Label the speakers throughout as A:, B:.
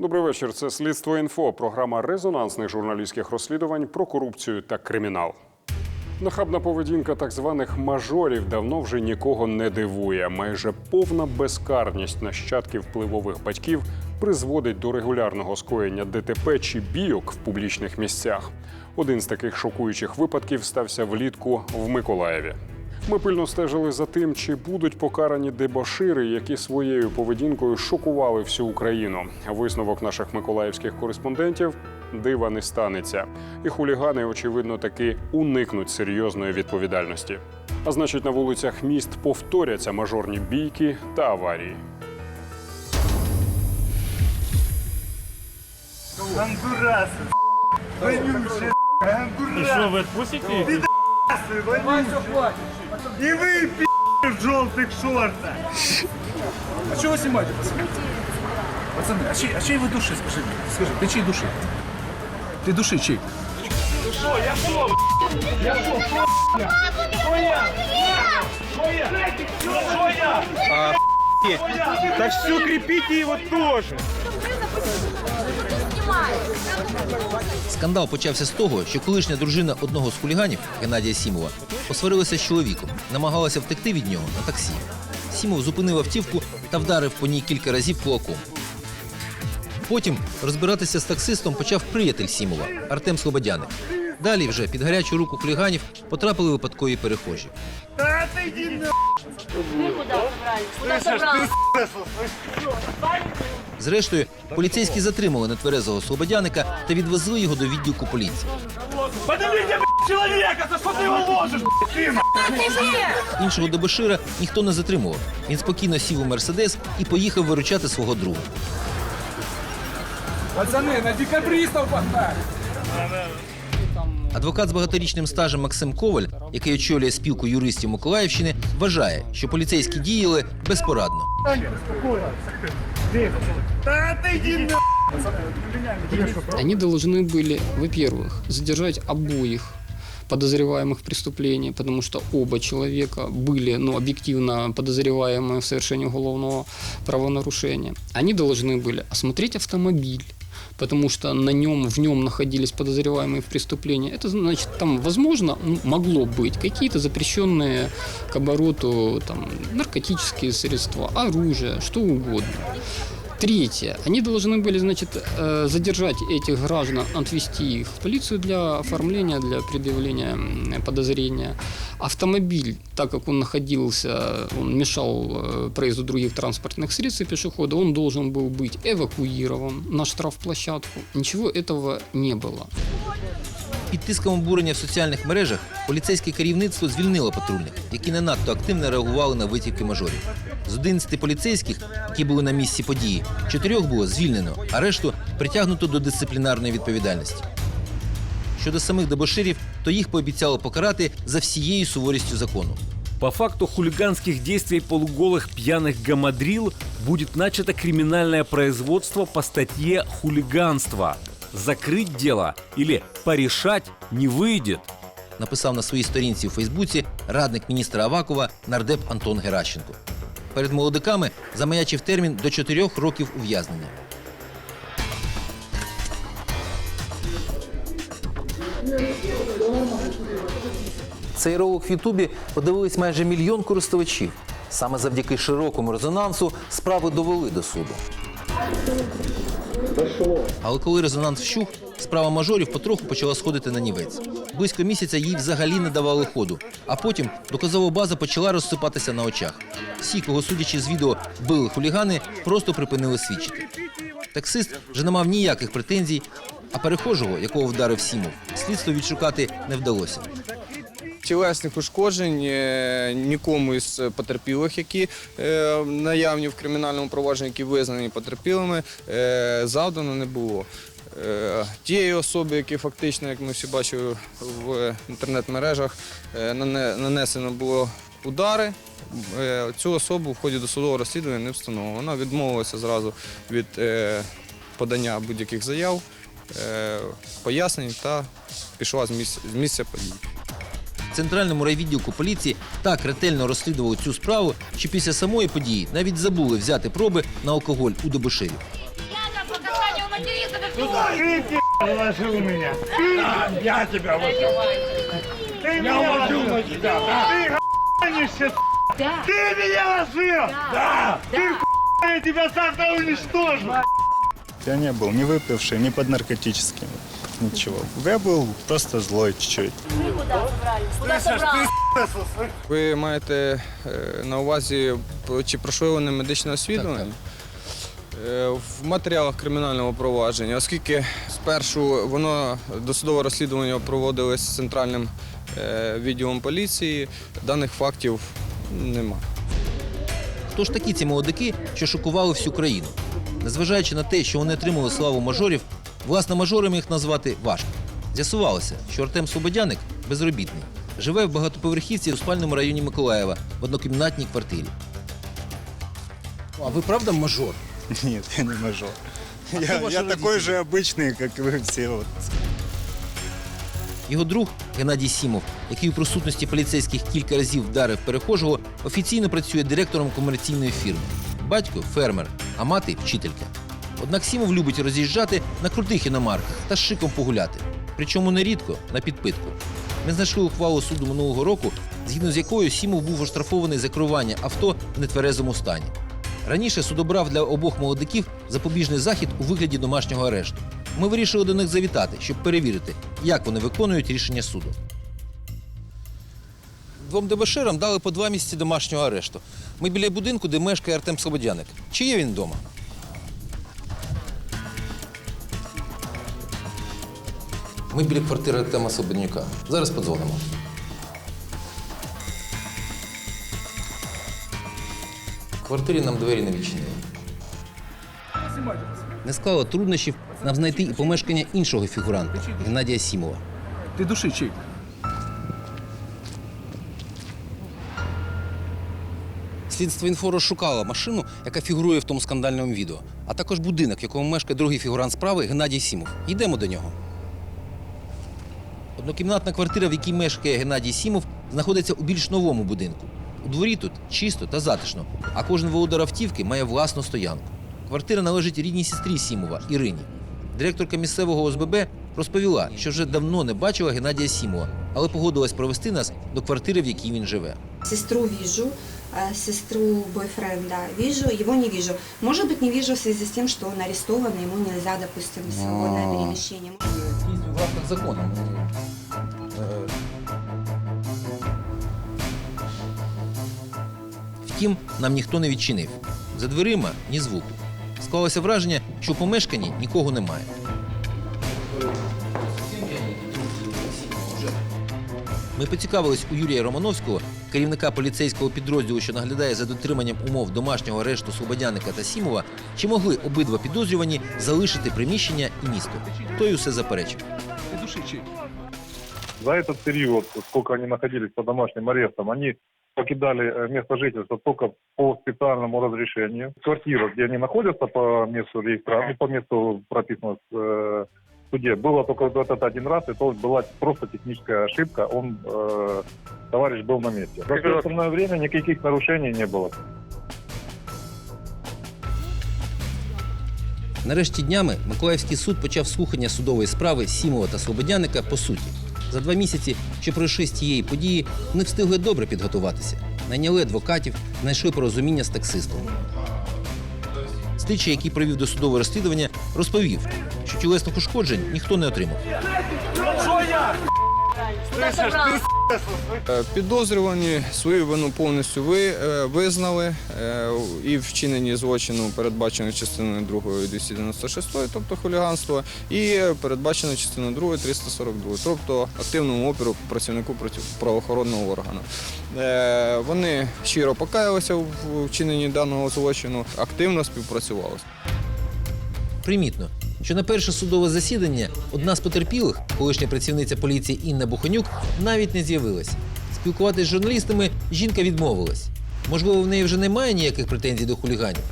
A: Добрий вечір. Це слідство інфо. Програма резонансних журналістських розслідувань про корупцію та кримінал. Нахабна поведінка так званих мажорів давно вже нікого не дивує. Майже повна безкарність нащадків впливових батьків призводить до регулярного скоєння ДТП чи бійок в публічних місцях. Один з таких шокуючих випадків стався влітку в Миколаєві. Ми пильно стежили за тим, чи будуть покарані дебошири, які своєю поведінкою шокували всю Україну. Висновок наших миколаївських кореспондентів дива не станеться, і хулігани, очевидно, таки уникнуть серйозної відповідальності. А значить, на вулицях міст повторяться мажорні бійки та аварії.
B: Ангурасы, вонючие,
C: И
B: ангурасы,
C: что, вы отпустите их?
B: вонючие. И вы, пи***, в желтых шортах.
D: А что вы снимаете, пацаны? Пацаны, а чей, а чей вы души, скажи мне? Скажи, ты чей души? Ты души чей?
C: Так все, крепите его тоже.
E: Скандал почався з того, що колишня дружина одного з хуліганів Геннадія Сімова посварилася з чоловіком, намагалася втекти від нього на таксі. Сімов зупинив автівку та вдарив по ній кілька разів кулаком. Потім розбиратися з таксистом почав приятель Сімова Артем Слободяник. Далі вже під гарячу руку хуліганів потрапили випадкові перехожі
B: Да отойди на...
F: Вы куда собрались? Куда собрались?
E: Зрештою, поліцейські затримали нетверезого Слободяника та відвезли його до відділку поліції.
C: Поднимите, блядь, человека, за что ты его ложишь, блядь, ты,
E: Іншого дебошира ніхто не затримував. Він спокійно сів у мерседес і поїхав виручати свого друга.
D: Пацаны, на декабристов погнали!
E: Адвокат з багаторічним стажем Максим Коваль, який очолює спілку юристів Миколаївщини, вважає, що поліцейські діяли безпорадно.
B: Да отойди на...
G: Они должны были, во-первых, задержать обоих подозреваемых в преступлении, потому что оба человека были ну, объективно подозреваемые в совершении уголовного правонарушения. Они должны были осмотреть автомобиль, потому что на нем, в нем находились подозреваемые в преступлении. Это значит, там, возможно, ну, могло быть какие-то запрещенные к обороту там, наркотические средства, оружие, что угодно. Третье. Они должны были, значит, э, задержать этих граждан, отвезти их в полицию для оформления, для предъявления подозрения. Автомобиль, так как он находился, он мешал э, проезду других транспортных средств и пешехода, он должен был быть эвакуирован на штрафплощадку. Ничего этого не было.
E: Під тиском обурення в соціальних мережах поліцейське керівництво звільнило патрульних, які не надто активно реагували на витівки мажорів. З 11 поліцейських, які були на місці події, чотирьох було звільнено, а решту притягнуто до дисциплінарної відповідальності. Щодо самих дебоширів, то їх пообіцяли покарати за всією суворістю закону.
H: По факту хулиганских действий полуголых пьяных гамадрил будет начато криминальное производство по статье «Хулиганство». Закрыть дело или порешать не выйдет.
E: написав на своїй сторінці у Фейсбуці радник міністра Авакова нардеп Антон Геращенко. Перед молодиками замаячив термін до 4 років ув'язнення. Цей ролик в Ютубі подивились майже мільйон користувачів. Саме завдяки широкому резонансу справи довели до суду. Але коли резонанс вщух, справа мажорів потроху почала сходити на нівець. Близько місяця їй взагалі не давали ходу. А потім доказова база почала розсипатися на очах. Всі, кого судячи з відео били хулігани, просто припинили свідчити. Таксист вже не мав ніяких претензій, а перехожого, якого вдарив Сімов, слідство відшукати не вдалося.
I: Тілесних ушкоджень е, нікому із потерпілих, які е, наявні в кримінальному провадженні, які визнані потерпілими, е, завдано не було. Тієї особи, які фактично, як ми всі бачили в інтернет-мережах, нанесено було удари. Цю особу в ході досудового розслідування не встановлено. Вона відмовилася зразу від подання будь-яких заяв, пояснень та пішла з місця, подій
E: В центральному райвідділку поліції так ретельно розслідували цю справу, що після самої події навіть забули взяти проби на алкоголь у дебоширів.
F: Надо показать материться, как
B: Ты пи*** положил меня.
C: Я тебя возьму.
B: Ты меня
C: возьму
B: ложил.
C: на тебя, да?
B: Ты гонишься,
F: Да.
B: Ты меня ложил.
C: Да!
B: Ты я тебя завтра уничтожу.
J: Я не был ни выпивший, ни под наркотическим. Ничего. Я был просто злой чуть-чуть.
F: Собрались? Куда собрались?
I: Ви маєте е, на увазі, п- чи пройшли вони медичне освітлення? Е, В матеріалах кримінального провадження, оскільки спершу воно досудове розслідування проводилось центральним е, відділом поліції, даних фактів нема.
E: Хто ж такі ці молодики, що шокували всю країну? Незважаючи на те, що вони отримали славу мажорів, власне, мажорами їх назвати важко. З'ясувалося, що Артем Слободяник безробітний. Живе в багатоповерхівці у спальному районі Миколаєва в однокімнатній квартирі. А ви правда мажор?
J: Нет, я не мажор.
E: кто
J: Я,
E: ваши
J: я такой
E: родители?
J: же обычный, как и вы все. Вот.
E: Його друг Геннадій Сімов, який у присутності поліцейських кілька разів вдарив перехожого, офіційно працює директором комерційної фірми. Батько фермер, а мати вчителька. Однак Сімов любить роз'їжджати на крутих іномарках та шиком погуляти. Причому нерідко на підпитку. Ми знайшли ухвалу суду минулого року, згідно з якою Сімов був оштрафований за керування авто в нетверезому стані. Раніше суд обрав для обох молодиків запобіжний захід у вигляді домашнього арешту. Ми вирішили до них завітати, щоб перевірити, як вони виконують рішення суду. Двом дебаширам дали по два місяці домашнього арешту. Ми біля будинку, де мешкає Артем Слободяник. Чи є він вдома? Ми біля квартири Артема Слободнюка. Зараз подзвонимо. В квартирі нам двері не відчинили. Не склало труднощів нам знайти і помешкання іншого фігуранта Геннадія Сімова.
D: Ти души чий?
E: Слідство інфо розшукало машину, яка фігурує в тому скандальному відео, а також будинок, в якому мешкає другий фігурант справи Геннадій Сімов. Йдемо до нього. Однокімнатна квартира, в якій мешкає Геннадій Сімов, знаходиться у більш новому будинку. У дворі тут чисто та затишно, а кожен володар автівки має власну стоянку. Квартира належить рідній сестрі Сімова Ірині. Директорка місцевого ОСББ розповіла, що вже давно не бачила Геннадія Сімова, але погодилась провести нас до квартири, в якій він живе.
K: Сестру вижу, э, сестру бойфренда вижу, его не вижу. Может быть, не вижу в связи с тем, что он арестован, ему нельзя, допустим, свободное перемещение.
E: Їздю в рамках закону. Е, Втім, нам ніхто не відчинив. За дверима ні звуку. Склалося враження, що в помешканні нікого немає. Ми поцікавились у Юрія Романовського, керівника поліцейського підрозділу, що наглядає за дотриманням умов домашнього арешту Слободяника та Сімова, чи могли обидва підозрювані залишити приміщення і місто. Той усе заперечив.
D: Ти души чий?
L: За этот период, сколько они находились под домашним арестом, они покидали э, место жительства только по специальному разрешению. Квартира, где они находятся по месту регистрации, по месту прописанного э, в суде, было только вот этот один раз, и то была просто техническая ошибка, он, э, товарищ был на месте. За все остальное время никаких нарушений не было.
E: Нарешті днями Миколаївський суд почав слухання судової справи Сімова та Слободяника по суті. За два місяці, що пройшли з тієї події, вони встигли добре підготуватися. Найняли адвокатів, знайшли порозуміння з таксистом. Слідчий, який провів досудове розслідування, розповів, що тілесних ушкоджень ніхто не отримав.
I: Е, Підозрювані свою вину повністю ви, е, визнали е, і вчинені злочину передбачено частиною 2 296, тобто хуліганство, і передбачено частиною 2 342, тобто активному опіру працівнику правоохоронного органу. Вони щиро покаялися в вчиненні даного злочину, активно співпрацювали.
E: Примітно, що на перше судове засідання одна з потерпілих, колишня працівниця поліції Інна Буханюк, навіть не з'явилась. Спілкуватись з журналістами жінка відмовилась. Можливо, в неї вже немає ніяких претензій до хуліганів.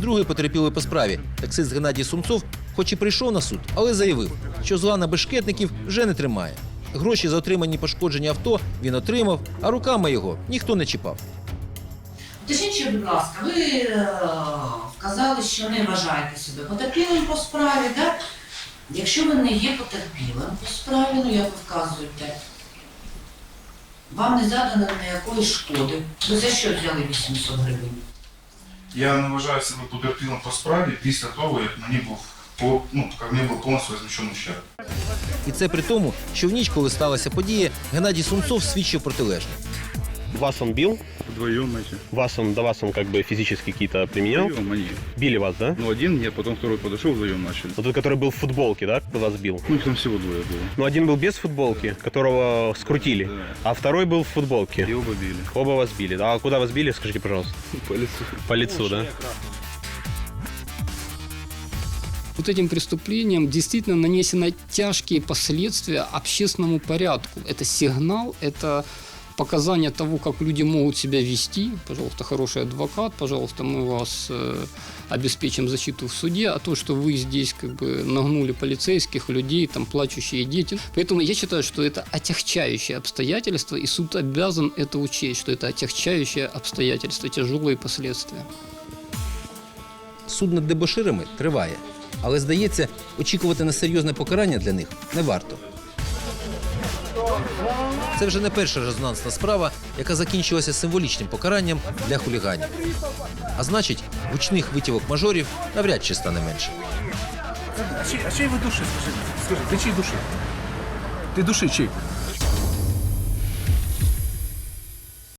E: Другий потерпілий по справі, таксист Геннадій Сумцов, хоч і прийшов на суд, але заявив, що зла на бешкетників вже не тримає. Гроші за отримані пошкодження авто він отримав, а руками його ніхто не чіпав.
F: Уточніть, ще, будь ласка, ви вказали, що не вважаєте себе потерпілим по справі, так? Якщо ви не є потерпілим по справі, ну як ви вказуєте, вам не задано ніякої шкоди. Ви за що взяли 800 гривень?
D: Я не вважаю себе потерпілим по справі після того, як мені був по- ну, мені був повністю возмещений ущерб.
E: І це при тому, що в ніч, коли сталася подія, Геннадій Сунцов свідчив протилежне.
M: Вас он бил?
J: Вдвоем эти.
M: Вас он, до вас он как бы физически какие-то применял?
J: Вдвоем они.
M: Били вас, да?
J: Ну, один мне, потом второй подошел, вдвоем начали.
M: Вот тот, который был в футболке, да, кто вас бил?
J: Ну, их там всего двое было.
M: Ну, один был без футболки, которого скрутили,
J: Да.
M: а второй был в футболке.
J: И оба били.
M: Оба вас били. да? А куда вас били, скажите, пожалуйста?
J: По лицу.
M: По лицу, да?
G: Вот этим преступлением действительно нанесены тяжкие последствия общественному порядку. Это сигнал, это показание того, как люди могут себя вести. Пожалуйста, хороший адвокат, пожалуйста, мы вас э, обеспечим защиту в суде, а то, что вы здесь как бы нагнули полицейских, людей, там плачущие дети. Поэтому я считаю, что это отягчающее обстоятельство, и суд обязан это учесть, что это отягчающее обстоятельство, тяжелые последствия.
E: Суд над дебоширами триває. Але здається, очікувати на серйозне покарання для них не варто. Це вже не перша резонансна справа, яка закінчилася символічним покаранням для хуліганів. А значить, гучних витівок мажорів навряд чи стане менше.
D: А чей, а чей вы души, скажи? Скажи, ты чей души? Ты души чей?